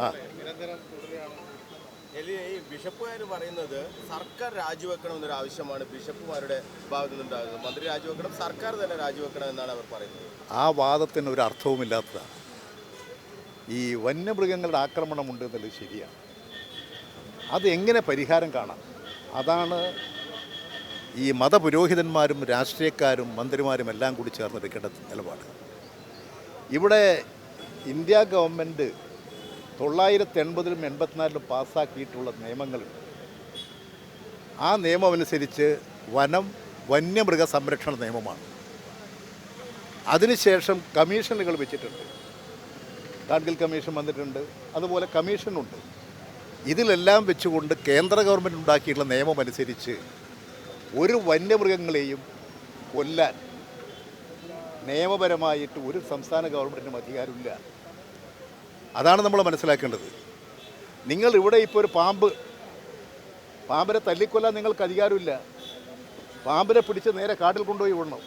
ആ. ഈ ബിഷപ്പുകാർ പറയുന്നത് സർക്കാർ രാജിവെക്കണമെന്നൊരു ആവശ്യമാണ് ബിഷപ്പുമാരുടെ ഭാഗത്തു നിന്നുണ്ടാകുന്നത് മന്ത്രി രാജിവെക്കണം സർക്കാർ തന്നെ രാജിവെക്കണം എന്നാണ് അവർ പറയുന്നത്. ആ വാദത്തിന് ഒരു അർത്ഥവുമില്ലാത്തതാണ്. ഈ വന്യമൃഗങ്ങളുടെ ആക്രമണമുണ്ട് എന്നുള്ളത് ശരിയാണ്. അത് എങ്ങനെ പരിഹാരം കാണാം? അതാണ് ഈ മതപുരോഹിതന്മാരും രാഷ്ട്രീയക്കാരും മന്ത്രിമാരും എല്ലാം കൂടി ചേർന്നെടുക്കേണ്ട നിലപാട്. ഇവിടെ ഇന്ത്യ ഗവൺമെന്റ് തൊള്ളായിരത്തി എൺപതിലും എൺപത്തിനാലിലും പാസ്സാക്കിയിട്ടുള്ള നിയമങ്ങളുണ്ട്. ആ നിയമം അനുസരിച്ച് വനം വന്യമൃഗ സംരക്ഷണ നിയമമാണ്. അതിനുശേഷം കമ്മീഷനുകൾ വെച്ചിട്ടുണ്ട്. ഗാഡ്ഗിൽ കമ്മീഷൻ വന്നിട്ടുണ്ട്. അതുപോലെ കമ്മീഷനുണ്ട്. ഇതിലെല്ലാം വെച്ചുകൊണ്ട് കേന്ദ്ര ഗവൺമെന്റ് ഉണ്ടാക്കിയിട്ടുള്ള നിയമം അനുസരിച്ച് ഒരു വന്യമൃഗങ്ങളെയും കൊല്ലാൻ നിയമപരമായിട്ട് ഒരു സംസ്ഥാന ഗവൺമെന്റിനും അധികാരമില്ല. അതാണ് നമ്മൾ മനസ്സിലാക്കേണ്ടത്. നിങ്ങൾ ഇവിടെ ഇപ്പോൾ ഒരു പാമ്പ് പാമ്പിനെ തല്ലിക്കൊല്ലാൻ നിങ്ങൾക്ക് അധികാരമില്ല. പാമ്പിനെ പിടിച്ച് നേരെ കാട്ടിൽ കൊണ്ടുപോയി വിടണം.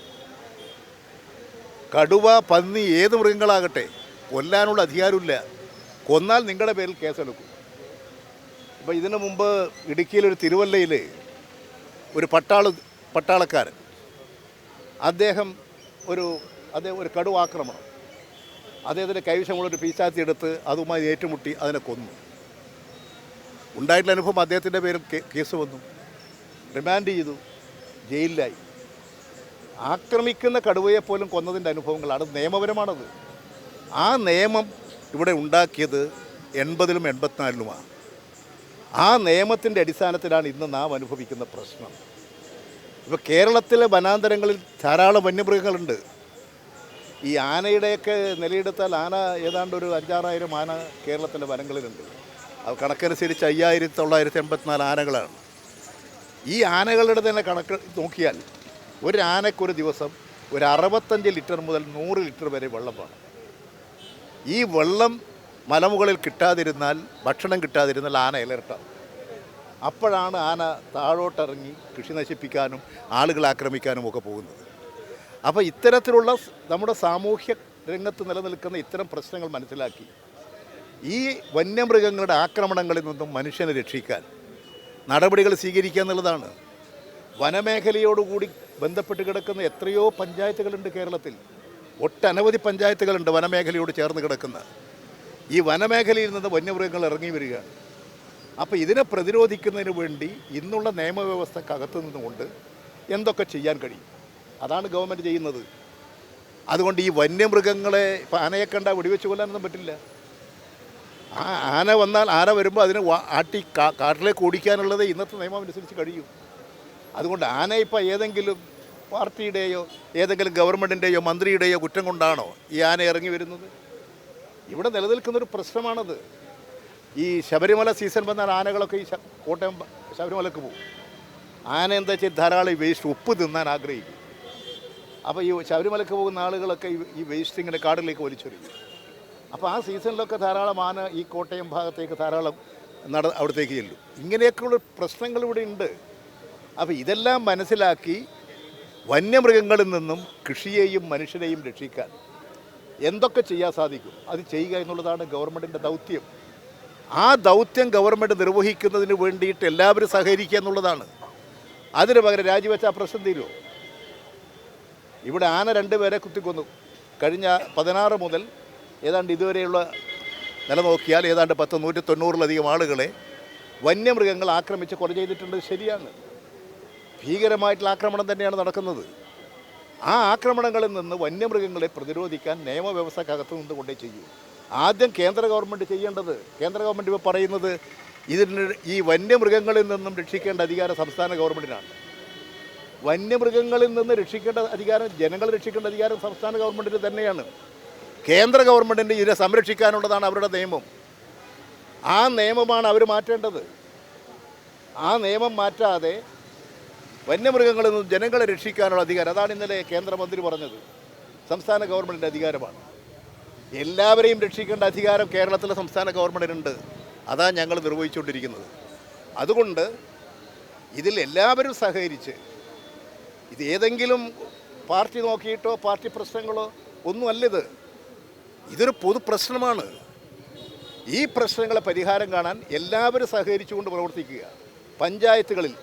കടുവ പന്നി ഏത് മൃഗങ്ങളാകട്ടെ കൊല്ലാനുള്ള അധികാരമില്ല. കൊന്നാൽ നിങ്ങളുടെ പേരിൽ കേസെടുക്കും. ഇപ്പോൾ ഇതിനു മുമ്പ് ഇടുക്കിയിലൊരു തിരുവല്ലയിൽ ഒരു പട്ടാള പട്ടാളക്കാരൻ അദ്ദേഹം ഒരു അദ്ദേഹം ഒരു കടുവ ആക്രമണം അദ്ദേഹത്തിന്റെ കൈവശമുള്ളൊരു പീച്ചാത്തി എടുത്ത് അതുമായി ഏറ്റുമുട്ടി അതിനെ കൊന്നു. ഉണ്ടായിട്ടുള്ള അനുഭവം അദ്ദേഹത്തിന്റെ പേരിൽ കേസ് വന്നു. റിമാൻഡ് ചെയ്തു. ജയിലിലായി. ആക്രമിക്കുന്ന കടുവയെ പോലും കൊന്നതിന്റെ അനുഭവങ്ങളാണ്. നിയമപരമാണത്. ആ നിയമം ഇവിടെ ഉണ്ടാക്കിയത് എൺപതിലും എൺപത്തിനാലിലുമാണ്. ആ നിയമത്തിന്റെ അടിസ്ഥാനത്തിലാണ് ഇന്ന് നാം അനുഭവിക്കുന്ന പ്രശ്നം. ഇപ്പോൾ കേരളത്തിലെ വനാന്തരങ്ങളിൽ ധാരാളം വന്യമൃഗങ്ങളുണ്ട്. ഈ ആനയുടെയൊക്കെ നിലയെടുത്താൽ ആന ഏതാണ്ട് ഒരു അഞ്ചാറായിരം ആന കേരളത്തിലെ വനങ്ങളിലുണ്ട്. അത് കണക്കനുസരിച്ച് അയ്യായിരത്തി തൊള്ളായിരത്തി എൺപത്തിനാല് ആനകളാണ്. ഈ ആനകളുടെ തന്നെ കണക്ക് നോക്കിയാൽ ഒരു ആനക്കൊരു ദിവസം ഒരു അറുപത്തഞ്ച് ലിറ്റർ മുതൽ നൂറ് ലിറ്റർ വരെ വെള്ളം വേണം ഈ വെള്ളം മലമുകളിൽ കിട്ടാതിരുന്നാൽ ഭക്ഷണം കിട്ടാതിരുന്നാൽ ആന ഇലർട്ടാവും അപ്പോഴാണ് ആന താഴോട്ടിറങ്ങി കൃഷി നശിപ്പിക്കാനും ആളുകളെ ആക്രമിക്കാനും ഒക്കെ പോകുന്നത്. അപ്പോൾ ഇത്തരത്തിലുള്ള നമ്മുടെ സാമൂഹ്യ രംഗത്ത് നിലനിൽക്കുന്ന ഇത്തരം പ്രശ്നങ്ങൾ മനസ്സിലാക്കി. ഈ വന്യമൃഗങ്ങളുടെ ആക്രമണങ്ങളിൽ നിന്നും മനുഷ്യനെ രക്ഷിക്കാൻ നടപടികൾ സ്വീകരിക്കുക എന്നുള്ളതാണ്. വനമേഖലയോടുകൂടി ബന്ധപ്പെട്ട് കിടക്കുന്ന എത്രയോ പഞ്ചായത്തുകളുണ്ട് കേരളത്തിൽ. ഒട്ടനവധി പഞ്ചായത്തുകളുണ്ട് വനമേഖലയോട് ചേർന്ന് കിടക്കുന്ന. ഈ വനമേഖലയിൽ നിന്ന് വന്യമൃഗങ്ങൾ ഇറങ്ങി വരികയാണ് അപ്പോൾ ഇതിനെ പ്രതിരോധിക്കുന്നതിന് വേണ്ടി ഇന്നുള്ള നിയമവ്യവസ്ഥക്കകത്ത് നിന്നുകൊണ്ട് എന്തൊക്കെ ചെയ്യാൻ കഴിയും? അതാണ് ഗവൺമെന്റ് ചെയ്യുന്നത്. അതുകൊണ്ട് ഈ വന്യമൃഗങ്ങളെ ആനയെ കണ്ട വെടിവെച്ച് കൊല്ലാനൊന്നും പറ്റില്ല. ആ ആന വന്നാൽ ആന വരുമ്പോൾ അതിനെ ആട്ടി കാട്ടിലേക്ക് ഓടിക്കാനുള്ളത് ഇന്നത്തെ നിയമം അനുസരിച്ച് കഴിയും. അതുകൊണ്ട് ആന ഇപ്പം ഏതെങ്കിലും പാർട്ടിയുടെയോ ഏതെങ്കിലും ഗവൺമെന്റിന്റെയോ മന്ത്രിയുടെയോ കുറ്റം കൊണ്ടാണോ ഈ ആന ഇറങ്ങി വരുന്നത്? ഇവിടെ നിലനിൽക്കുന്നൊരു പ്രശ്നമാണത്. ഈ ശബരിമല സീസൺ വന്നാൽ ആനകളൊക്കെ ഈ കോട്ടയം ശബരിമലക്ക് പോകും. ആന എന്താ വെച്ചാൽ ധാരാളം വേസ്റ്റ് ഉപ്പ് തിന്നാൻ ആഗ്രഹിക്കും. അപ്പോൾ ഈ ശബരിമലയ്ക്ക് പോകുന്ന ആളുകളൊക്കെ ഈ- വേസ്റ്റ് ഇങ്ങനെ കാടിലേക്ക് വലിച്ചൊരുങ്ങി അപ്പോൾ ആ സീസണിലൊക്കെ ധാരാളം ആന ഈ കോട്ടയം ഭാഗത്തേക്ക് ധാരാളം നട അവിടത്തേക്ക് ചെല്ലും. ഇങ്ങനെയൊക്കെയുള്ള പ്രശ്നങ്ങൾ ഇവിടെ ഉണ്ട്. അപ്പോൾ ഇതെല്ലാം മനസ്സിലാക്കി വന്യമൃഗങ്ങളിൽ നിന്നും കൃഷിയെയും മനുഷ്യരെയും രക്ഷിക്കാൻ എന്തൊക്കെ ചെയ്യാൻ സാധിക്കും? അത് ചെയ്യുക എന്നുള്ളതാണ് ഗവൺമെന്റിന്റെ ദൗത്യം. ആ ദൗത്യം ഗവൺമെന്റ് നിർവഹിക്കുന്നതിന് വേണ്ടിയിട്ട് എല്ലാവരും സഹകരിക്കുക എന്നുള്ളതാണ്. അതിന് പകരം രാജിവെച്ച പ്രശ്നം തീരുമോ ഇവിടെ ആന രണ്ടുപേരെ കുത്തിക്കൊന്നു. കഴിഞ്ഞ പതിനാറ് മുതൽ ഏതാണ്ട് ഇതുവരെയുള്ള നില നോക്കിയാൽ ഏതാണ്ട് പത്ത് നൂറ്റി തൊണ്ണൂറിലധികം ആളുകളെ വന്യമൃഗങ്ങൾ ആക്രമിച്ച് കൊല ചെയ്തിട്ടുണ്ട്. ശരിയാണ്. ഭീകരമായിട്ടുള്ള ആക്രമണം തന്നെയാണ് നടക്കുന്നത്. ആ ആക്രമണങ്ങളിൽ നിന്ന് വന്യമൃഗങ്ങളെ പ്രതിരോധിക്കാൻ നിയമവ്യവസ്ഥക്കകത്ത് നിന്ന് കൊണ്ടേ ചെയ്യൂ. ആദ്യം കേന്ദ്ര ഗവൺമെന്റ് ചെയ്യേണ്ടത്. കേന്ദ്ര ഗവൺമെന്റ് ഇപ്പോൾ പറയുന്നത് ഇതിന് ഈ വന്യമൃഗങ്ങളിൽ നിന്നും രക്ഷിക്കേണ്ട അധികാരം സംസ്ഥാന ഗവൺമെന്റിനാണ് വന്യമൃഗങ്ങളിൽ നിന്ന് രക്ഷിക്കേണ്ട അധികാരം ജനങ്ങളെ രക്ഷിക്കേണ്ട അധികാരം സംസ്ഥാന ഗവൺമെന്റിന് തന്നെയാണ്. കേന്ദ്ര ഗവൺമെന്റിന്റെ ഇതിനെ സംരക്ഷിക്കാനുള്ളതാണ് അവരുടെ നിയമം. ആ നിയമമാണ് അവർ മാറ്റേണ്ടത്. ആ നിയമം മാറ്റാതെ വന്യമൃഗങ്ങളിൽ നിന്ന് ജനങ്ങളെ രക്ഷിക്കാനുള്ള അധികാരം അതാണ് ഇന്നലെ കേന്ദ്രമന്ത്രി പറഞ്ഞത്. സംസ്ഥാന ഗവൺമെന്റിന്റെ അധികാരമാണ്. എല്ലാവരെയും രക്ഷിക്കേണ്ട അധികാരം കേരളത്തിലെ സംസ്ഥാന ഗവൺമെന്റിനുണ്ട് അതാണ് ഞങ്ങൾ നിർവഹിച്ചുകൊണ്ടിരിക്കുന്നത്. അതുകൊണ്ട് ഇതിൽ എല്ലാവരും സഹകരിച്ച് ഇത് ഏതെങ്കിലും പാർട്ടി നോക്കിയിട്ടോ പാർട്ടി പ്രശ്നങ്ങളോ ഒന്നുമല്ല ഇത്. ഇതൊരു പൊതുപ്രശ്നമാണ് ഈ പ്രശ്നങ്ങളെ പരിഹാരം കാണാൻ എല്ലാവരും സഹകരിച്ചുകൊണ്ട് പ്രവർത്തിക്കുക. പഞ്ചായത്തുകളിൽ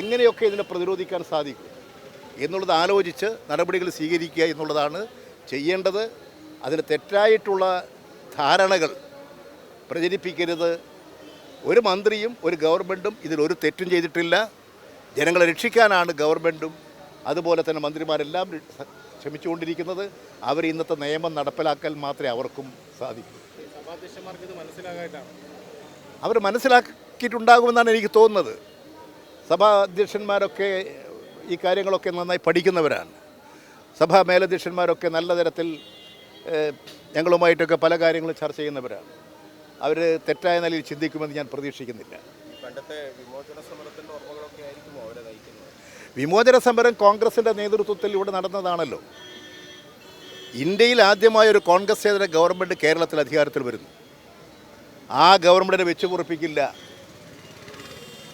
എങ്ങനെയൊക്കെ ഇതിനെ പ്രതിരോധിക്കാൻ സാധിക്കും എന്നുള്ളത് ആലോചിച്ച് നടപടികൾ സ്വീകരിക്കുക എന്നുള്ളതാണ് ചെയ്യേണ്ടത്. അതിന് തെറ്റായിട്ടുള്ള ധാരണകൾ പ്രചരിപ്പിക്കരുത്. ഒരു മന്ത്രിയും ഒരു ഗവൺമെന്റും ഇതിലൊരു തെറ്റും ചെയ്തിട്ടില്ല. ജനങ്ങളെ രക്ഷിക്കാനാണ് ഗവൺമെന്റും അതുപോലെ തന്നെ മന്ത്രിമാരെല്ലാം ശ്രമിച്ചുകൊണ്ടിരിക്കുന്നത് അവർ ഇന്നത്തെ നിയമം നടപ്പിലാക്കൽ മാത്രമേ അവർക്കും സാധിക്കൂ. അവർ മനസ്സിലാക്കിയിട്ടുണ്ടാകുമെന്നാണ് എനിക്ക് തോന്നുന്നത്. സഭാ അധ്യക്ഷന്മാരൊക്കെ ഈ കാര്യങ്ങളൊക്കെ നന്നായി പഠിക്കുന്നവരാണ്. സഭാ മേലധ്യക്ഷന്മാരൊക്കെ നല്ല തരത്തിൽ ഞങ്ങളുമായിട്ടൊക്കെ പല കാര്യങ്ങളും ചർച്ച ചെയ്യുന്നവരാണ്. അവർ തെറ്റായ നിലയിൽ ചിന്തിക്കുമെന്ന് ഞാൻ പ്രതീക്ഷിക്കുന്നില്ല. പണ്ടത്തെ വിമോചന സമരത്തിന്റെ ഓർമ്മകളൊക്കെ ആയിരിക്കും അവരെ വിമോചന സമരം കോൺഗ്രസിന്റെ നേതൃത്വത്തിൽ ഇവിടെ നടന്നതാണല്ലോ. ഇന്ത്യയിൽ ആദ്യമായ ഒരു കോൺഗ്രസ് കോൺഗ്രസേതര ഗവൺമെന്റ് കേരളത്തിൽ അധികാരത്തിൽ വരുന്നു. ആ ഗവൺമെന്റിനെ വെച്ചുപുറപ്പിക്കില്ല.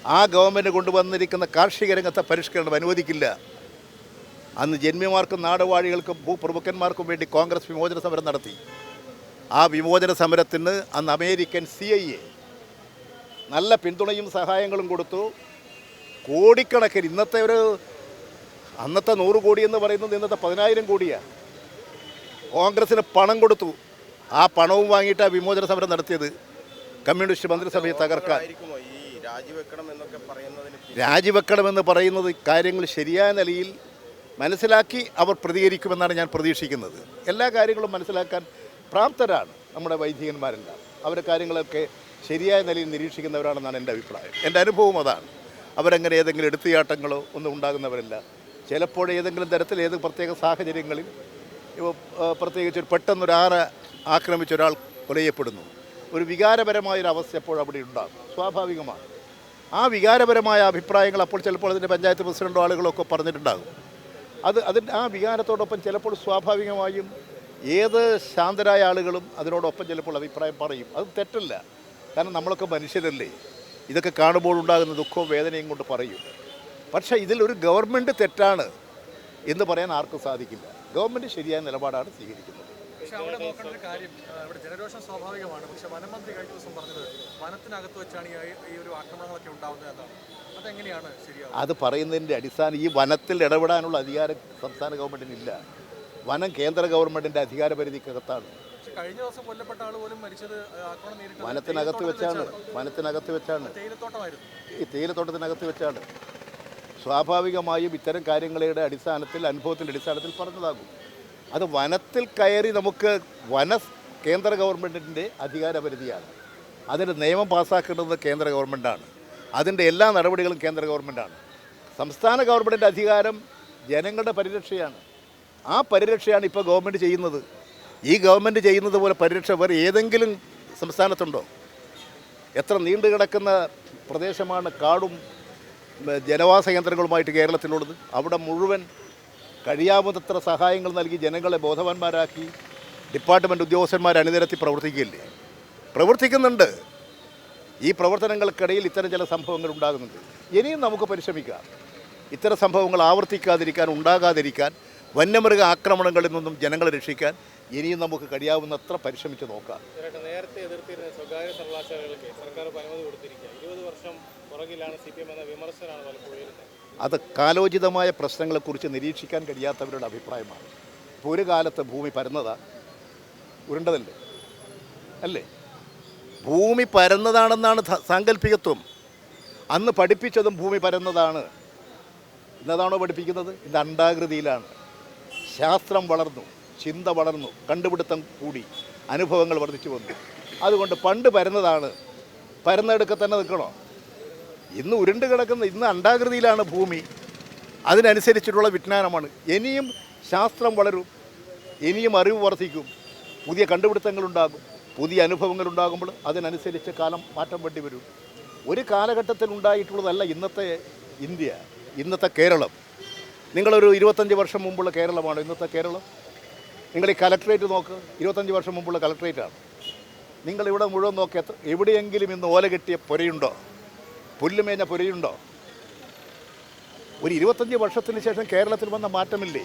ആ ഗവൺമെന്റ് കൊണ്ടുവന്നിരിക്കുന്ന കാർഷിക രംഗത്തെ പരിഷ്കരണം അനുവദിക്കില്ല. അന്ന് ജന്മിമാർക്കും നാടുവാഴികൾക്കും ഭൂപ്രഭുക്കന്മാർക്കും വേണ്ടി കോൺഗ്രസ് വിമോചന സമരം നടത്തി. ആ വിമോചന സമരത്തിന് അന്ന് അമേരിക്കൻ സി നല്ല പിന്തുണയും സഹായങ്ങളും കൊടുത്തു. കോടിക്കണക്കിന് ഇന്നത്തെ ഒരു അന്നത്തെ നൂറ് കോടി എന്ന് പറയുന്നത് ഇന്നത്തെ പതിനായിരം കോടിയാണ് കോൺഗ്രസ്സിന് പണം കൊടുത്തു. ആ പണവും വാങ്ങിയിട്ടാണ് വിമോചന സമരം നടത്തിയത് കമ്മ്യൂണിസ്റ്റ് മന്ത്രിസഭയെ തകർക്കാൻ? രാജിവെക്കണമെന്ന് പറയുന്നത് കാര്യങ്ങൾ ശരിയായ നിലയിൽ മനസ്സിലാക്കി അവർ പ്രതികരിക്കുമെന്നാണ് ഞാൻ പ്രതീക്ഷിക്കുന്നത്. എല്ലാ കാര്യങ്ങളും മനസ്സിലാക്കാൻ പ്രാപ്തരാണ് നമ്മുടെ വൈദികന്മാരെല്ലാം. അവരുടെ കാര്യങ്ങളൊക്കെ ശരിയായ നിലയിൽ നിരീക്ഷിക്കുന്നവരാണെന്നാണ് എന്റെ അഭിപ്രായം. എന്റെ അനുഭവം അതാണ്. അവരങ്ങനെ ഏതെങ്കിലും എടുത്തുചാട്ടങ്ങളോ ഒന്നും ഉണ്ടാകുന്നവരല്ല. ചിലപ്പോൾ ഏതെങ്കിലും തരത്തിൽ ഏത് പ്രത്യേക സാഹചര്യങ്ങളിൽ പ്രത്യേകിച്ച് ഒരു പെട്ടെന്നൊരു ആക്രമിച്ച ഒരാൾ കൊലയപ്പെടുന്നു. ഒരു വികാരപരമായൊരു അവസ്ഥ എപ്പോൾ അവിടെ ഉണ്ടാകും. സ്വാഭാവികമാണ്. ആ വികാരപരമായ അഭിപ്രായങ്ങൾ അപ്പോൾ ചിലപ്പോൾ അതിന്റെ പഞ്ചായത്ത് പ്രസിഡന്റോ ആളുകളോ ഒക്കെ പറഞ്ഞിട്ടുണ്ടാകും. അത് അതിന്റെ ആ വികാരത്തോടൊപ്പം ചിലപ്പോൾ സ്വാഭാവികമായും ഏത് ശാന്തരായ ആളുകളും അതിനോടൊപ്പം ചിലപ്പോൾ അഭിപ്രായം പറയും. അത് തെറ്റല്ല. കാരണം നമ്മളൊക്കെ മനുഷ്യരല്ലേ. ഇതൊക്കെ കാണുമ്പോൾ ഉണ്ടാകുന്ന ദുഃഖവും വേദനയും കൊണ്ട് പറയും. പക്ഷേ ഇതിലൊരു ഗവൺമെന്റ് തെറ്റാണ് എന്ന് പറയാൻ ആർക്കും സാധിക്കില്ല. ഗവൺമെന്റ് ശരിയായ നിലപാടാണ് സ്വീകരിക്കുന്നത്. പക്ഷെ അവിടെ നോക്കേണ്ട ഒരു കാര്യം ആ, ഇവിടെ ജനരോഷം സ്വാഭാവികമാണ്. പക്ഷെ വനമന്ത്രി കഴിഞ്ഞ ദിവസം പറഞ്ഞത് വനത്തിനകത്ത് വെച്ചാണ് ഈ ഒരു ആക്രമണങ്ങളൊക്കെ ഉണ്ടാവുന്നത് എന്നാണ്. അതെങ്ങനെയാണ് ശരിയാവുക? അത് പറയുന്നതിന്റെ അടിസ്ഥാനം ഈ വനത്തിൽ ഇടപെടാനുള്ള അധികാരം സംസ്ഥാന ഗവൺമെന്റിനില്ല വനം കേന്ദ്ര ഗവൺമെന്റിന്റെ അധികാര പരിധിക്കകത്താണ്. പക്ഷെ കഴിഞ്ഞ ദിവസം കൊല്ലപ്പെട്ട ആൾ പോലും മരിച്ചത് വനത്തിനകത്ത് വെച്ചാണ്. വനത്തിനകത്ത് വെച്ചാണ്. ഈ തേയിലത്തോട്ടത്തിനകത്ത് വെച്ചാണ്. സ്വാഭാവികമായും ഇത്തരം കാര്യങ്ങളുടെ അടിസ്ഥാനത്തിൽ അനുഭവത്തിന്റെ അടിസ്ഥാനത്തിൽ പറഞ്ഞതാകും. അത് വനത്തിൽ കയറി നമുക്ക് വന കേന്ദ്ര ഗവൺമെന്റിന്റെ അധികാരപരിധിയാണ്. അതിന്റെ നിയമം പാസ്സാക്കേണ്ടത് കേന്ദ്ര ഗവൺമെന്റാണ് അതിന്റെ എല്ലാ നടപടികളും കേന്ദ്ര ഗവൺമെന്റാണ് സംസ്ഥാന ഗവൺമെന്റിന്റെ അധികാരം ജനങ്ങളുടെ പരിരക്ഷയാണ്. ആ പരിരക്ഷയാണ് ഇപ്പോൾ ഗവൺമെന്റ് ചെയ്യുന്നത്. ഈ ഗവൺമെന്റ് ചെയ്യുന്നത് പോലെ പരിരക്ഷ വേറെ ഏതെങ്കിലും സംസ്ഥാനത്തുണ്ടോ? എത്ര നീണ്ടു കിടക്കുന്ന പ്രദേശമാണ് കാടും ജനവാസ കേന്ദ്രങ്ങളുമായിട്ട് കേരളത്തിലുള്ളത്? അവിടെ മുഴുവൻ കഴിയാവുന്നത്ര സഹായങ്ങൾ നൽകി ജനങ്ങളെ ബോധവാന്മാരാക്കി ഡിപ്പാർട്ട്മെന്റ് ഉദ്യോഗസ്ഥന്മാർ അണിനിരത്തി പ്രവർത്തിക്കില്ലേ പ്രവർത്തിക്കുന്നുണ്ട്. ഈ പ്രവർത്തനങ്ങൾക്കിടയിൽ ഇത്തരം ചില സംഭവങ്ങൾ ഉണ്ടാകുന്നുണ്ട്. ഇനിയും നമുക്ക് പരിശ്രമിക്കാം. ഇത്തരം സംഭവങ്ങൾ ആവർത്തിക്കാതിരിക്കാൻ ഉണ്ടാകാതിരിക്കാൻ വന്യമൃഗ ആക്രമണങ്ങളിൽ നിന്നും ജനങ്ങളെ രക്ഷിക്കാൻ ഇനിയും നമുക്ക് കഴിയാവുന്നത്ര പരിശ്രമിച്ച് നോക്കാം. നേരത്തെ എതിർത്തിരുന്ന സ്വകാര്യ സർവകലാശാലകൾക്ക് സർക്കാർ ഇപ്പോൾ അനുമതി കൊടുത്തിരിക്കുക. ഇരുപത് വർഷം പുറകിലാണ് സി പി എം എന്ന വിമർശനമാണ് പലപ്പോഴും അത് കാലോചിതമായ പ്രശ്നങ്ങളെക്കുറിച്ച് നിരീക്ഷിക്കാൻ കഴിയാത്തവരുടെ അഭിപ്രായമാണ്. ഇപ്പോൾ ഒരു കാലത്ത് ഭൂമി പരന്നതാ. ഉരുണ്ടതല്ലേ? അല്ലേ? ഭൂമി പരന്നതാണെന്നാണ് സാങ്കല്പികത്വം. അന്ന് പഠിപ്പിച്ചതും ഭൂമി പരന്നതാണ്. ഇന്നതാണോ പഠിപ്പിക്കുന്നത്? ഇത് അണ്ടാകൃതിയിലാണ് ശാസ്ത്രം വളർന്നു. ചിന്ത വളർന്നു കണ്ടുപിടുത്തം കൂടി അനുഭവങ്ങൾ വർദ്ധിച്ചു വന്നു. അതുകൊണ്ട് പണ്ട് പരന്നതാണ്. പരന്നെടുക്കെ തന്നെ നിൽക്കണോ? ഇന്ന് ഉരുണ്ട് കിടക്കുന്ന ഇന്ന് അണ്ടാകൃതിയിലാണ് ഭൂമി. അതിനനുസരിച്ചിട്ടുള്ള വിജ്ഞാനമാണ്. ഇനിയും ശാസ്ത്രം വളരും ഇനിയും അറിവ് വർദ്ധിക്കും. പുതിയ കണ്ടുപിടുത്തങ്ങളുണ്ടാകും പുതിയ അനുഭവങ്ങൾ ഉണ്ടാകുമ്പോൾ അതിനനുസരിച്ച് കാലം മാറ്റം വേണ്ടി വരും. ഒരു കാലഘട്ടത്തിൽ ഉണ്ടായിട്ടുള്ളതല്ല ഇന്നത്തെ ഇന്ത്യ ഇന്നത്തെ കേരളം. നിങ്ങളൊരു ഇരുപത്തഞ്ച് വർഷം മുമ്പുള്ള കേരളമാണ് ഇന്നത്തെ കേരളം. നിങ്ങൾ ഈ കലക്ട്രേറ്റ് നോക്ക്. ഇരുപത്തഞ്ച് വർഷം മുമ്പുള്ള കലക്ട്രേറ്റാണ്. നിങ്ങളിവിടെ മുഴുവൻ നോക്കി എത്ര എവിടെയെങ്കിലും ഇന്ന് ഓല കെട്ടിയ പുരയുണ്ടോ? പുല്ലുമേഞ്ഞ പുരയുണ്ടോ? ഒരു ഇരുപത്തഞ്ച് വർഷത്തിന് ശേഷം കേരളത്തിൽ വന്ന മാറ്റമില്ലേ?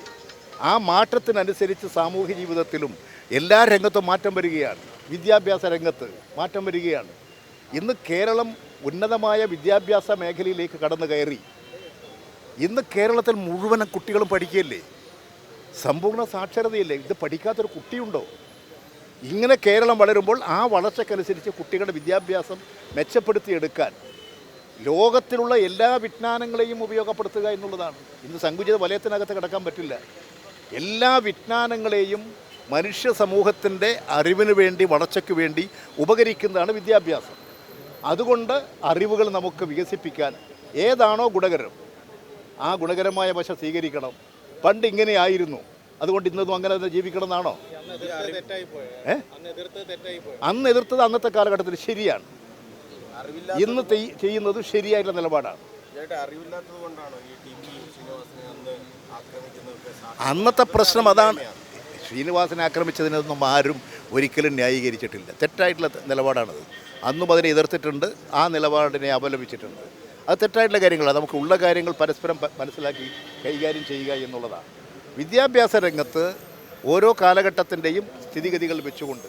ആ മാറ്റത്തിനനുസരിച്ച് സാമൂഹ്യ ജീവിതത്തിലും എല്ലാ രംഗത്തും മാറ്റം വരികയാണ്. വിദ്യാഭ്യാസ രംഗത്ത് മാറ്റം വരികയാണ്. ഇന്ന് കേരളം ഉന്നതമായ വിദ്യാഭ്യാസ മേഖലയിലേക്ക് കടന്നു കയറി ഇന്ന് കേരളത്തിൽ മുഴുവനും കുട്ടികളും പഠിക്കുകയല്ലേ? സമ്പൂർണ സാക്ഷരതയില്ലേ? ഇത് പഠിക്കാത്തൊരു കുട്ടിയുണ്ടോ? ഇങ്ങനെ കേരളം വളരുമ്പോൾ ആ വളർച്ചക്കനുസരിച്ച് കുട്ടികളുടെ വിദ്യാഭ്യാസം മെച്ചപ്പെടുത്തിയെടുക്കാൻ ലോകത്തിലുള്ള എല്ലാ വിജ്ഞാനങ്ങളെയും ഉപയോഗപ്പെടുത്തുക എന്നുള്ളതാണ്. ഇന്ന് സങ്കുചിത വലയത്തിനകത്ത് കിടക്കാൻ പറ്റില്ല. എല്ലാ വിജ്ഞാനങ്ങളെയും മനുഷ്യ സമൂഹത്തിന്റെ അറിവിന് വേണ്ടി വളർച്ചയ്ക്ക് വേണ്ടി ഉപകരിക്കുന്നതാണ് വിദ്യാഭ്യാസം. അതുകൊണ്ട് അറിവുകൾ നമുക്ക് വികസിപ്പിക്കാൻ ഏതാണോ ഗുണകരം ആ ഗുണകരമായ വശ സ്വീകരിക്കണം. പണ്ട് ഇങ്ങനെയായിരുന്നു. അതുകൊണ്ട് ഇന്നതും അങ്ങനെ തന്നെ ജീവിക്കണം എന്നാണോ അന്ന് എതിർത്തത് അന്നത്തെ കാലഘട്ടത്തിൽ ശരിയാണ്. ഇന്ന് ചെയ്യുന്നത് ശരിയായിട്ടുള്ള നിലപാടാണ്. അന്നത്തെ പ്രശ്നം അതാണ്. ശ്രീനിവാസനെ ആക്രമിച്ചതിനൊന്നും ആരും ഒരിക്കലും ന്യായീകരിച്ചിട്ടില്ല. തെറ്റായിട്ടുള്ള നിലപാടാണത്. അന്നും അതിനെ എതിർത്തിട്ടുണ്ട്. ആ നിലപാടിനെ അപലപിച്ചിട്ടുണ്ട്. അത് തെറ്റായിട്ടുള്ള കാര്യങ്ങളാണ് നമുക്ക് ഉള്ള കാര്യങ്ങൾ പരസ്പരം മനസ്സിലാക്കി കൈകാര്യം ചെയ്യുക എന്നുള്ളതാണ്. വിദ്യാഭ്യാസ രംഗത്ത് ഓരോ കാലഘട്ടത്തിന്റെയും സ്ഥിതിഗതികൾ വെച്ചുകൊണ്ട്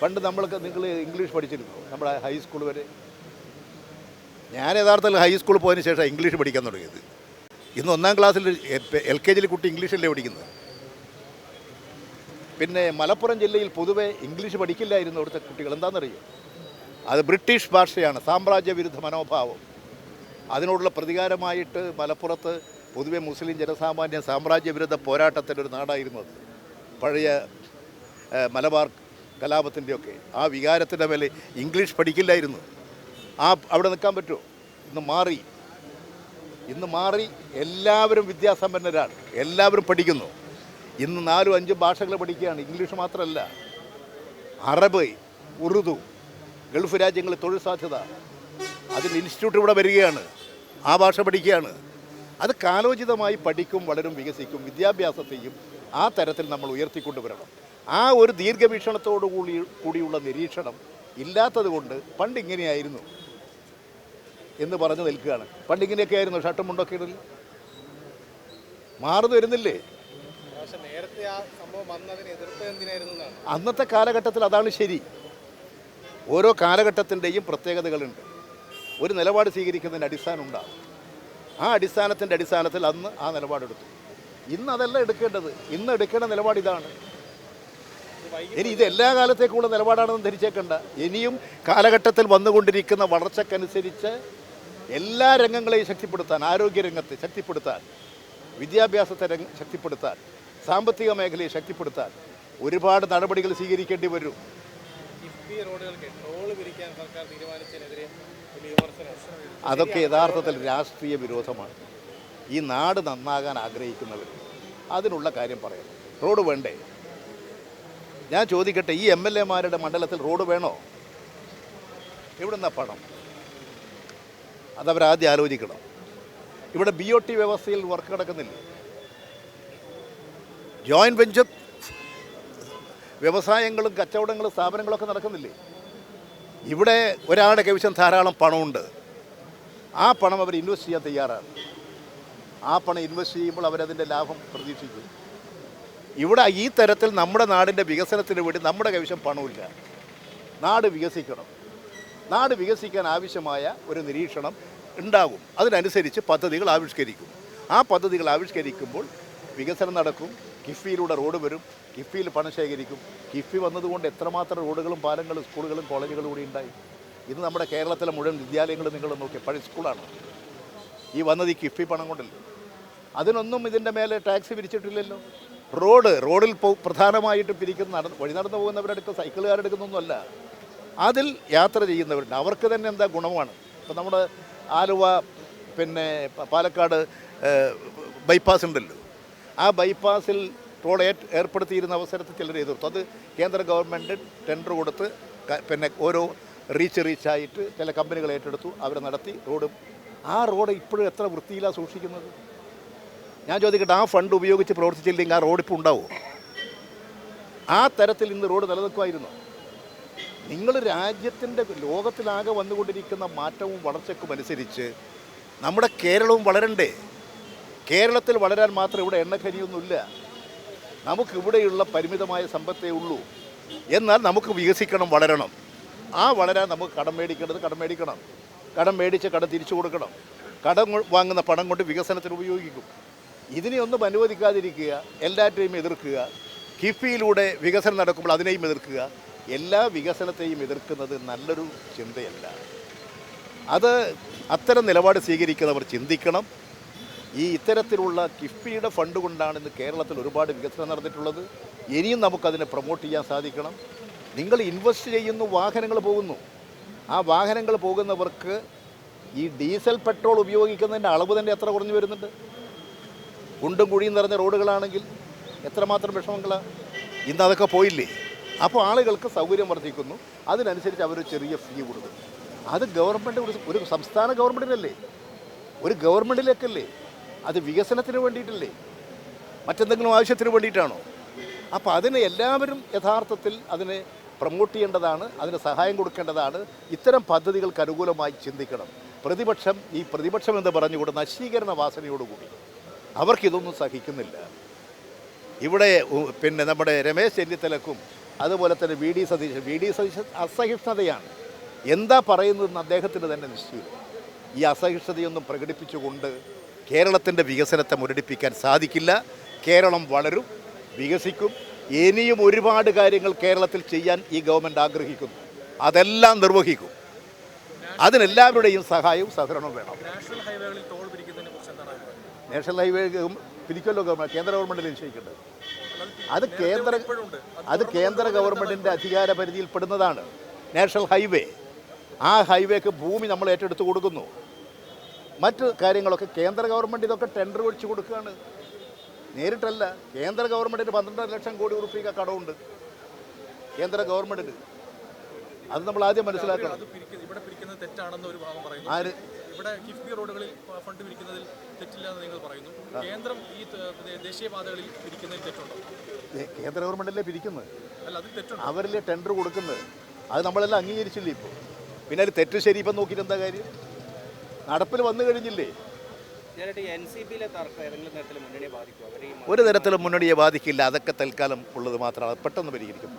പണ്ട് നമ്മൾക്ക് നിങ്ങൾ ഇംഗ്ലീഷ് പഠിച്ചിരുന്നു? നമ്മുടെ ഹൈസ്കൂൾ വരെ. ഞാൻ യഥാർത്ഥത്തിൽ ഹൈസ്കൂളിൽ പോയതിന് ശേഷം ഇംഗ്ലീഷ് പഠിക്കാൻ തുടങ്ങിയത്. ഇന്ന് ഒന്നാം ക്ലാസ്സിൽ എൽ കെ ജിയിൽ കുട്ടി ഇംഗ്ലീഷല്ലേ പഠിക്കുന്നത്? പിന്നെ മലപ്പുറം ജില്ലയിൽ പൊതുവെ ഇംഗ്ലീഷ് പഠിക്കില്ലായിരുന്നു അവിടുത്തെ കുട്ടികൾ എന്താണെന്നറിയോ? അത് ബ്രിട്ടീഷ് ഭാഷയാണ്. സാമ്രാജ്യവിരുദ്ധ മനോഭാവം. അതിനോടുള്ള പ്രതികാരമായിട്ട് മലപ്പുറത്ത് പൊതുവെ മുസ്ലിം ജനസാമാന്യ സാമ്രാജ്യ വിരുദ്ധ പോരാട്ടത്തിന്റെ ഒരു നാടായിരുന്നു പഴയ മലബാർ കലാപത്തിന്റെയൊക്കെ. ആ വികാരത്തിന്റെ മേലെ ഇംഗ്ലീഷ് പഠിക്കില്ലായിരുന്നു. ആ അവിടെ നിൽക്കാൻ പറ്റുമോ? ഇന്ന് മാറി. ഇന്ന് മാറി എല്ലാവരും വിദ്യാസമ്പന്നരാണ്. എല്ലാവരും പഠിക്കുന്നു. ഇന്ന് നാലും അഞ്ചും ഭാഷകൾ പഠിക്കുകയാണ്. ഇംഗ്ലീഷ് മാത്രമല്ല. അറബ് ഉറുദു ഗൾഫ് രാജ്യങ്ങളിൽ തൊഴിൽ സാധ്യത. അതിന് ഇൻസ്റ്റിറ്റ്യൂട്ട് ഇവിടെ വരികയാണ്. ആ ഭാഷ പഠിക്കുകയാണ്. അത് കാലോചിതമായി പഠിക്കും വളരും വികസിക്കും വിദ്യാഭ്യാസത്തെയും ആ തരത്തിൽ നമ്മൾ ഉയർത്തിക്കൊണ്ടുവരണം. ആ ഒരു ദീർഘവീക്ഷണത്തോടു കൂടി കൂടിയുള്ള നിരീക്ഷണം ഇല്ലാത്തത് കൊണ്ട് പണ്ട് ഇങ്ങനെയായിരുന്നു എന്ന് പറഞ്ഞു നിൽക്കുകയാണ്. പണ്ട് ഇങ്ങനെയൊക്കെ ആയിരുന്നു. ഷട്ടം മുണ്ടൊക്കെ ഇടൽ മാറുന്നു വരുന്നില്ലേ? അന്നത്തെ കാലഘട്ടത്തിൽ അതാണ് ശരി. ഓരോ കാലഘട്ടത്തിന്റെയും പ്രത്യേകതകളുണ്ട്. ഒരു നിലപാട് സ്വീകരിക്കുന്നതിന് അടിസ്ഥാനം ഉണ്ടാകും ആ അടിസ്ഥാനത്തിന്റെ അടിസ്ഥാനത്തിൽ അന്ന് ആ നിലപാടെടുത്തു. ഇന്ന് അതല്ല എടുക്കേണ്ടത്. ഇന്ന് എടുക്കേണ്ട നിലപാട് ഇതാണ്. ഇനി ഇത് എല്ലാ കാലത്തേക്കുള്ള നിലപാടാണെന്ന് ധരിച്ചേക്കണ്ട. ഇനിയും കാലഘട്ടത്തിൽ വന്നുകൊണ്ടിരിക്കുന്ന വളർച്ചക്കനുസരിച്ച് എല്ലാ രംഗങ്ങളെയും ശക്തിപ്പെടുത്താൻ ആരോഗ്യരംഗത്തെ ശക്തിപ്പെടുത്താൻ വിദ്യാഭ്യാസത്തെ രംഗ ശക്തിപ്പെടുത്താൻ സാമ്പത്തിക മേഖലയെ ശക്തിപ്പെടുത്താൻ ഒരുപാട് നടപടികൾ സ്വീകരിക്കേണ്ടി വരും. സർക്കാർ തീരുമാനിച്ചതിനെതിരെ അതൊക്കെ യഥാർത്ഥത്തിൽ രാഷ്ട്രീയ വിരോധമാണ്. ഈ നാട് നന്നാകാൻ ആഗ്രഹിക്കുന്നവർ അതിനുള്ള കാര്യം പറയണം. റോഡ് വേണ്ടേ? ഞാൻ ചോദിക്കട്ടെ ഈ എം എൽ എമാരുടെ മണ്ഡലത്തിൽ റോഡ് വേണോ? എവിടുന്ന പണം? അതവരാദ്യം ആലോചിക്കണം. ഇവിടെ ബി ഒ ടി വ്യവസ്ഥയിൽ വർക്ക് നടക്കുന്നില്ല. ജോയിന്റ് വെഞ്ചർ വ്യവസായങ്ങളും കച്ചവടങ്ങളും സ്ഥാപനങ്ങളൊക്കെ നടക്കുന്നില്ലേ? ഇവിടെ ഒരാളുടെ കൈവശം ധാരാളം പണമുണ്ട്. ആ പണം അവർ ഇൻവെസ്റ്റ് ചെയ്യാൻ തയ്യാറാണ്. ആ പണം ഇൻവെസ്റ്റ് ചെയ്യുമ്പോൾ അവരതിന്റെ ലാഭം പ്രതീക്ഷിക്കും. ഇവിടെ ഈ തരത്തിൽ നമ്മുടെ നാടിന്റെ വികസനത്തിന് വേണ്ടി നമ്മുടെ കൈവശം പണമില്ല നാട് വികസിക്കണം. നാട് വികസിക്കാൻ ആവശ്യമായ ഒരു നിരീക്ഷണം ഉണ്ടാകും. അതിനനുസരിച്ച് പദ്ധതികൾ ആവിഷ്കരിക്കും. ആ പദ്ധതികൾ ആവിഷ്കരിക്കുമ്പോൾ വികസനം നടക്കും. കിഫ്ബിയിലൂടെ റോഡ് വരും. കിഫ്ബിയിൽ പണം ശേഖരിക്കും. കിഫി വന്നതുകൊണ്ട് എത്രമാത്രം റോഡുകളും പാലങ്ങളും സ്കൂളുകളും കോളേജുകളും കൂടി ഉണ്ടായി. ഇന്ന് നമ്മുടെ കേരളത്തിലെ മുഴുവൻ വിദ്യാലയങ്ങളും നിങ്ങൾ നോക്കി പഴയ സ്കൂളാണ്. ഈ വന്നത് ഈ കിഫ്ബി പണം കൊണ്ടല്ല. അതിനൊന്നും ഇതിന്റെ മേലെ ടാക്സ് പിരിച്ചിട്ടില്ലല്ലോ. റോഡ് റോഡിൽ പ്രധാനമായിട്ട് പിരിക്കുന്ന നടന്ന് വഴി നടന്നു പോകുന്നവരെടുക്കും സൈക്കിളുകാരെടുക്കുന്നൊന്നുമല്ല അതിൽ യാത്ര ചെയ്യുന്നവരുണ്ട്. അവർക്ക് തന്നെ എന്താ ഗുണമാണ്? ഇപ്പം നമ്മുടെ ആലുവ പിന്നെ പാലക്കാട് ബൈപ്പാസ് ഉണ്ടല്ലോ. ആ ബൈപ്പാസിൽ ടോൾ ഏർപ്പെടുത്തിയിരുന്ന അവസരത്തിൽ ചിലർ എതിർത്തു അത് കേന്ദ്ര ഗവൺമെന്റ് ടെൻഡർ കൊടുത്ത് പിന്നെ ഓരോ റീച്ച് റീച്ചായിട്ട് ചില കമ്പനികൾ ഏറ്റെടുത്തു അവർ നടത്തി. റോഡ് ആ റോഡ് ഇപ്പോഴും എത്ര വൃത്തിയിലാണ് സൂക്ഷിക്കുന്നത്? ഞാൻ ചോദിക്കട്ടെ ആ ഫണ്ട് ഉപയോഗിച്ച് പ്രവർത്തിച്ചില്ലെങ്കിൽ ആ റോഡ് ഇപ്പോൾ ഉണ്ടാവുമോ ആ തരത്തിൽ ഇന്ന് റോഡ് നിലനിൽക്കുമായിരുന്നു? നിങ്ങൾ രാജ്യത്തിന്റെ ലോകത്തിലാകെ വന്നുകൊണ്ടിരിക്കുന്ന മാറ്റവും വളർച്ചയ്ക്കും അനുസരിച്ച് നമ്മുടെ കേരളവും വളരണ്ടേ? കേരളത്തിൽ വളരാൻ മാത്രം ഇവിടെ എണ്ണഖനിയൊന്നുമില്ല നമുക്കിവിടെയുള്ള പരിമിതമായ സമ്പത്തേ ഉള്ളൂ. എന്നാൽ നമുക്ക് വികസിക്കണം വളരണം. ആ വളരാൻ നമുക്ക് കടം മേടിക്കേണ്ടത് കടം മേടിക്കണം. കടം മേടിച്ച് കടം തിരിച്ചു കൊടുക്കണം. കടം വാങ്ങുന്ന പണം കൊണ്ട് വികസനത്തിന് ഉപയോഗിക്കും. ഇതിനെയൊന്നും അനുവദിക്കാതിരിക്കുക എല്ലാറ്റിനെയും എതിർക്കുക കിഫിയിലൂടെ വികസനം നടക്കുമ്പോൾ അതിനെയും എതിർക്കുക എല്ലാ വികസനത്തെയും എതിർക്കുന്നത് നല്ലൊരു ചിന്തയല്ല. അത് അത്തരം നിലപാട് സ്വീകരിക്കുന്നവർ ചിന്തിക്കണം ഈ ഇത്തരത്തിലുള്ള കിഫ്ബിയുടെ ഫണ്ട് കൊണ്ടാണ് ഇന്ന് കേരളത്തിൽ ഒരുപാട് വികസനം നടന്നിട്ടുള്ളത്. ഇനിയും നമുക്കതിനെ പ്രൊമോട്ട് ചെയ്യാൻ സാധിക്കണം. നിങ്ങൾ ഇൻവെസ്റ്റ് ചെയ്യുന്നു വാഹനങ്ങൾ പോകുന്നു. ആ വാഹനങ്ങൾ പോകുന്നവർക്ക് ഈ ഡീസൽ പെട്രോൾ ഉപയോഗിക്കുന്നതിന്റെ അളവ് തന്നെ എത്ര കുറഞ്ഞു വരുന്നുണ്ട്? കുണ്ടും കുഴിയും നിറഞ്ഞ റോഡുകളാണെങ്കിൽ എത്രമാത്രം വിഷമങ്ങളാണ് ഇന്ന് അതൊക്കെ പോയില്ലേ? അപ്പോൾ ആളുകൾക്ക് സൗകര്യം വർദ്ധിക്കുന്നു. അതിനനുസരിച്ച് അവർ ചെറിയ ഫീ കൊടുക്കും. അത് ഗവൺമെന്റ് ഒരു സംസ്ഥാന ഗവൺമെന്റിനല്ലേ ഒരു ഗവൺമെന്റിലേക്കല്ലേ അത് വികസനത്തിന് വേണ്ടിയിട്ടല്ലേ? മറ്റെന്തെങ്കിലും ആവശ്യത്തിന് വേണ്ടിയിട്ടാണോ? അപ്പോൾ അതിനെ എല്ലാവരും യഥാർത്ഥത്തിൽ അതിനെ പ്രൊമോട്ട് ചെയ്യേണ്ടതാണ് അതിന് സഹായം കൊടുക്കേണ്ടതാണ്. ഇത്തരം പദ്ധതികൾക്ക് അനുകൂലമായി ചിന്തിക്കണം. പ്രതിപക്ഷം ഈ പ്രതിപക്ഷം എന്ന് പറഞ്ഞുകൂടെ നശീകരണ വാസനയോടുകൂടി. അവർക്കിതൊന്നും സഹിക്കുന്നില്ല. ഇവിടെ പിന്നെ നമ്മുടെ രമേശ് ചെന്നിത്തലക്കും അതുപോലെ തന്നെ V D Satheesan V D Satheesan അസഹിഷ്ണുതയാണ്. എന്താ പറയുന്നതെന്ന് അദ്ദേഹത്തിന് തന്നെ നിശ്ചയം ഈ അസഹിഷ്ണുതയൊന്നും പ്രകടിപ്പിച്ചുകൊണ്ട് കേരളത്തിന്റെ വികസനത്തെ മുരടിപ്പിക്കാൻ സാധിക്കില്ല. കേരളം വളരും വികസിക്കും. ഇനിയും ഒരുപാട് കാര്യങ്ങൾ കേരളത്തിൽ ചെയ്യാൻ ഈ ഗവൺമെന്റ് ആഗ്രഹിക്കുന്നു. അതെല്ലാം നിർവഹിക്കും. അതിനെല്ലാവരുടെയും സഹായവും സഹകരണവും വേണം. നാഷണൽ ഹൈവേ പിരിക്കുമല്ലോ ഗവൺമെന്റ് കേന്ദ്ര ഗവൺമെന്റ് നിശ്ചയിക്കേണ്ടത് അത് കേന്ദ്ര അത് കേന്ദ്ര ഗവൺമെന്റിന്റെ അധികാര പരിധിയിൽപ്പെടുന്നതാണ് നാഷണൽ ഹൈവേ. ആ ഹൈവേക്ക് ഭൂമി നമ്മൾ ഏറ്റെടുത്ത് കൊടുക്കുന്നു. മറ്റ് കാര്യങ്ങളൊക്കെ കേന്ദ്ര ഗവൺമെന്റ് ഇതൊക്കെ ടെൻഡർ വിളിച്ചു കൊടുക്കുകയാണ്. നേരിട്ടല്ല കേന്ദ്ര ഗവൺമെന്റിന് പന്ത്രണ്ടര ലക്ഷം കോടി റുപ്യക്ക് കടമുണ്ട് കേന്ദ്ര ഗവൺമെന്റിന് അത് നമ്മൾ ആദ്യം മനസ്സിലാക്കണം. ഇവിടെ പിരിക്കുന്നത് തെറ്റാണെന്ന് ഒരു ഭാഗം പറയുന്നു. ആര്? ഇവിടെ കിഫ്ബി റോഡുകളിൽ ഫണ്ട് പിരിക്കുന്നതിൽ തെറ്റില്ല എന്ന് നിങ്ങൾ പറയുന്നു. കേന്ദ്രം ഈ ദേശീയപാതകളിൽ പിരിക്കുന്നതിൽ തെറ്റുണ്ടോ? കേന്ദ്ര ഗവൺമെന്റല്ലേ പിരിക്കുന്നത്? അല്ല അത് തെറ്റുണ്ട്? അവരല്ലേ ടെൻഡർ കൊടുക്കുന്നത്? അത് നമ്മളെല്ലാം അംഗീകരിച്ചില്ലേ ഇപ്പോൾ പിന്നെ അതിൽ തെറ്റ് ശരി ഇപ്പം നോക്കിയിട്ട് എന്താ കാര്യം? നടപ്പിൽ വന്നു കഴിഞ്ഞില്ലേ? ഒരു തരത്തിലും മുന്നണിയെ ബാധിക്കില്ല. അതൊക്കെ തൽക്കാലം ഉള്ളത് മാത്രമാണ്. പെട്ടെന്ന് പരിഹരിക്കും.